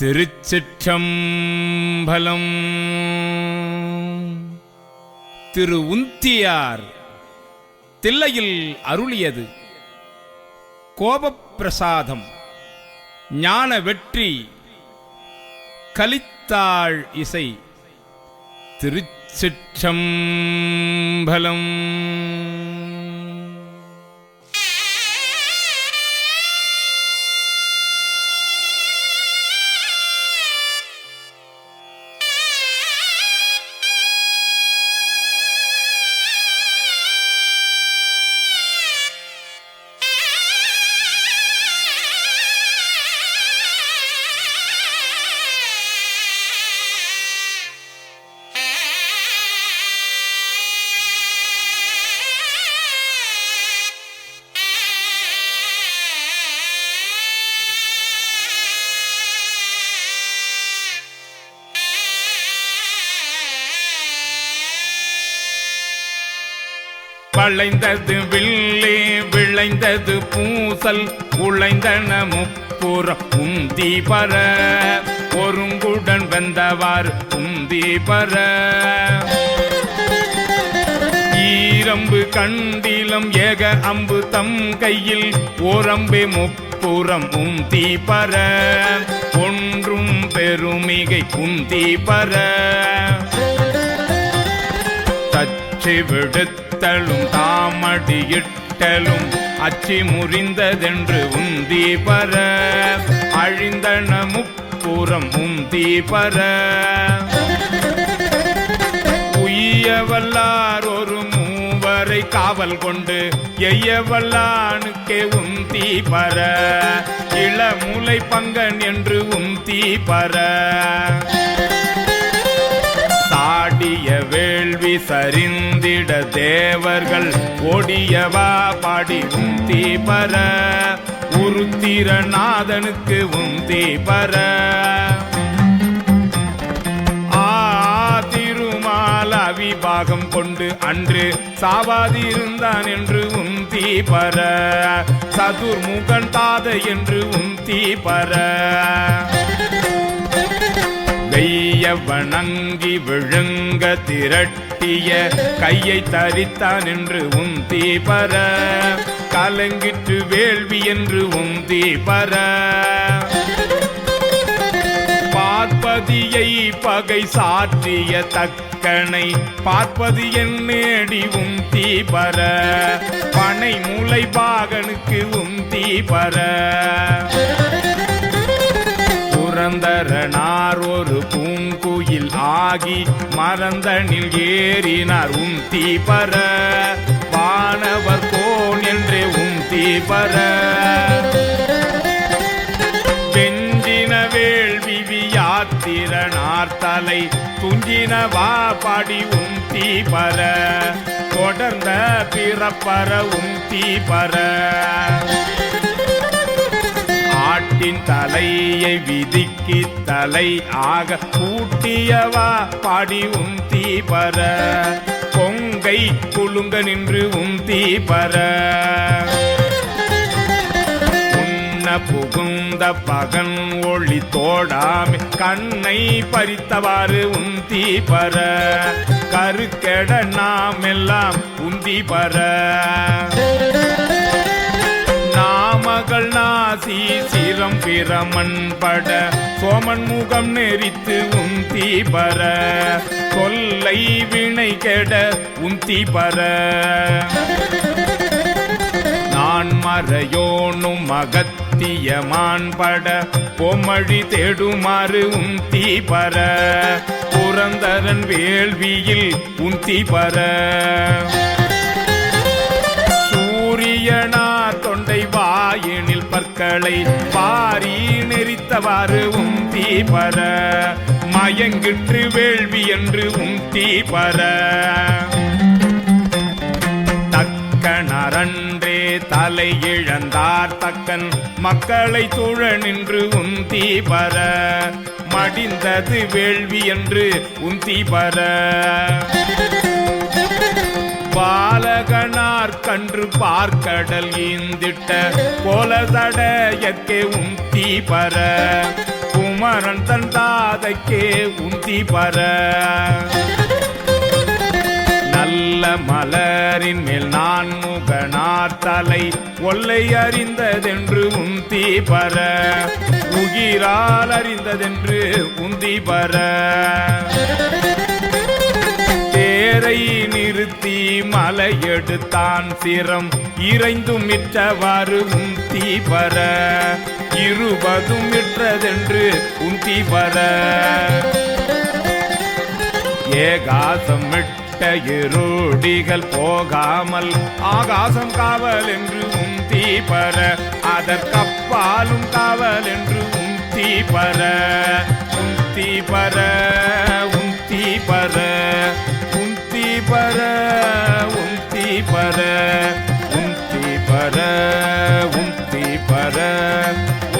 திருச்சிற்றம்பலம். திரு உந்தியார் தில்லையில் அருளியது கோபப்பிரசாதம் ஞான வெற்றி கலித்தாள் இசை. திருச்சிற்றம்பலம். வளைந்தது வில்லே விளைந்தது பூசல் உழைந்தன முப்புறம் உந்தி பர. ஒருங்குடன் வந்தவார் உந்தி பர. ஈரம்பு கண்டிலம் ஏக அம்பு தம் கையில் ஓரம்பே முப்புறம் உந்தி பர. ஒன்றும் பெருமிகை குந்தி பர. தச்சு விடுத்து விடுத்தலும் தாமடியிட்டலும் அச்சி முறிந்ததென்று உந்தி பர. அழிந்தன முப்புறம் உந்தி பர. உய்யவல்லார் ஒரு மூவரை காவல் கொண்டு எய்யவல்லானுக்கே உந்தி பர. இளமுலை பங்கன் என்று உந்தி பர. கல்வி சரிந்திட தேவர்கள் ஒடியவா பாடி உந்தி பர. உருத்திரநாதனுக்கு உந்தி பர. ஆ கொண்டு அன்று சாவாதிருந்தான் என்று உந்தி பர. சதுர்முகன் தாத என்று உந்தி பர. வெய்ய வணங்கி விழுங்க திரட்டிய கையை தரித்தான் என்று உந்தி தீபர. கலங்கிட்டு வேள்வி என்று உந்தி தீபர. பார்ப்பதியை பகை சாற்றிய தக்கனை பார்ப்பது என் நேடி உந்தி பர பனை மூளை பாகனுக்கு உந்தி பர ஆகி மறந்தனில் ஏறினார் உம் பர. வானவர் கோன் என்றே உம் பர. வெஞ்சின வேள்வி யாத்திரனார் தலை துஞ்சின வா பாடி உம் தீபர தொடர்ந்த பிறப்பற உம் பர. ஆட்டின் தலையை விதிக்கு தலை ஆக கூட்டியவா? பாடி உந்தி பர. கொங்கை குலுங்க நின்று உந்தி தீபர புகுந்த பகன் ஒளி தோடாமி. கண்ணை பறித்தவாறு உந்தி பர. கருக்கெட நாம் எல்லாம் உந்தி பர. காசி நாசி சிரம் பிரமன் பட சோமன் முகம் நெறித்து உந்தி பர. கொல்லை வினை கெட உந்தி பர. நான் மறையோனும் மகத்தியமான் பட பொம்மழி தேடுமாறு உந்தி பர. புரந்தரன் வேள்வியில் உந்தி பர. மக்களை பாரி நெறித்தவாறு உந்தி பர மயங்கிற்று வேள்வி என்று உந்தி பர தக்கணரன்றே தலை இழந்தார் தக்கன். மக்களை துழ நின்று உந்தி பர மடிந்தது வேள்வி என்று உந்தி பர பாலகனார் கன்று பார்க்கடல் ஈந்திட்ட கோலதடையற்கே உந்தி பர. குமரன் தன் தாதைக்கே உந்தி பர. நல்ல மலரின் மேல் நான் முகனார் தலை ஒல்லை அறிந்ததென்று உந்தி பர. உகிரால் அறிந்ததென்று உந்தி பர. தேரை நிறுத்தி மலையெடுத்தான் சிரம். இறைந்து மிற்றவாறு உந்தி பர இருபதும் மிற்றதென்று உந்தி பர ஏகாசம் விட்ட இருடிகள் போகாமல் ஆகாசம் காவல் என்று உந்தி பர அதற்கப்பாலும் காவல் என்று உந்தி பர உந்தி பர Sharad